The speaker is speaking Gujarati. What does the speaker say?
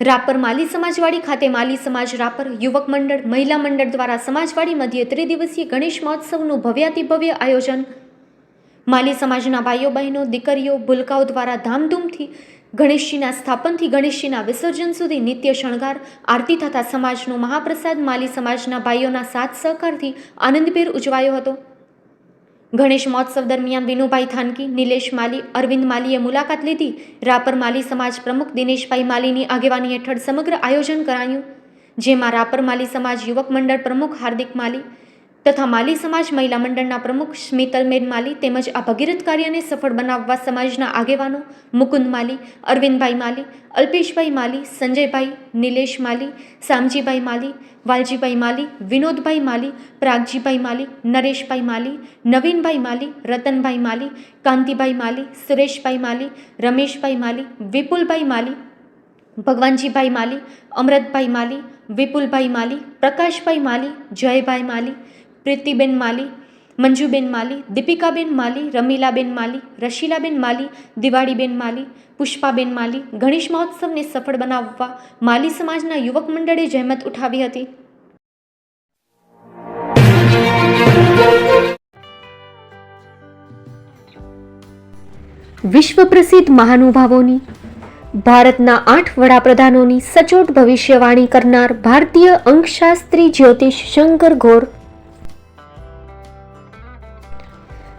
રાપર માલી સમાજવાડી ખાતે માલી સમાજ રાપર યુવક મંડળ, મહિલા મંડળ દ્વારા સમાજવાડી મધ્યે ત્રિદિવસીય ગણેશ મહોત્સવનું ભવ્યાતિભવ્ય આયોજન. માલી સમાજના ભાઈઓ, બહેનો, દીકરીઓ ભૂલકાઓ દ્વારા ધામધૂમથી ગણેશજીના સ્થાપનથી ગણેશજીના વિસર્જન સુધી નિત્ય શણગાર, આરતી થતા સમાજનો મહાપ્રસાદ માલી સમાજના ભાઈઓના સાથ સહકારથી આનંદભેર ઉજવાયો હતો. ગણેશ મહોત્સવ દરમિયાન વિનુભાઈ થાનકી, નિલેશ માલી, અરવિંદ માલીએ મુલાકાત લીધી. રાપર માલી સમાજ પ્રમુખ દિનેશભાઈ માલીની આગેવાની હેઠળ સમગ્ર આયોજન કરાયું. જેમાં રાપર માલી સમાજ યુવક મંડળ પ્રમુખ હાર્દિક માલી તથા માલી સમાજ મહિલા મંડળના પ્રમુખ સ્મિતલબેન માલી તેમજ આ ભગીરથ કાર્યને સફળ બનાવવા સમાજના આગેવાનો મુકુંદ માલી, અરવિંદભાઈ માલી, અલ્પેશભાઈ માલી, સંજયભાઈ, નિલેશ માલી શામજીભાઈ માલી, વાલજીભાઈ માલી, વિનોદભાઈ માલી, પ્રાગજીભાઈ માલી, નરેશભાઈ માલી, નવીનભાઈ માલી, રતનભાઈ માલી, કાંતિભાઈ માલી, સુરેશભાઈ માલી, રમેશભાઈ માલી, વિપુલભાઈ માલી, ભગવાનજીભાઈ માલી અમૃતભાઈ માલી, વિપુલભાઈ માલી, પ્રકાશભાઈ માલી, જયભાઈ માલી પ્રીતિબેન માલી, મંજુબેન માલી, દીપિકાબેન માલી, રમીલાબેન માલી, રશીલાબેન માલી, દિવાળીબેન માલી, પુષ્પાબેન માલી, ગણેશ મહોત્સવને સફળ બનાવવા માલી સમાજના યુવક મંડળે જહેમત ઉઠાવી હતી. વિશ્વ પ્રસિદ્ધ મહાનુભાવોની, ભારતના આઠ વડાપ્રધાનોની સચોટ ભવિષ્યવાણી કરનાર ભારતીય અંકશાસ્ત્રી જ્યોતિષ શંકર ઘોર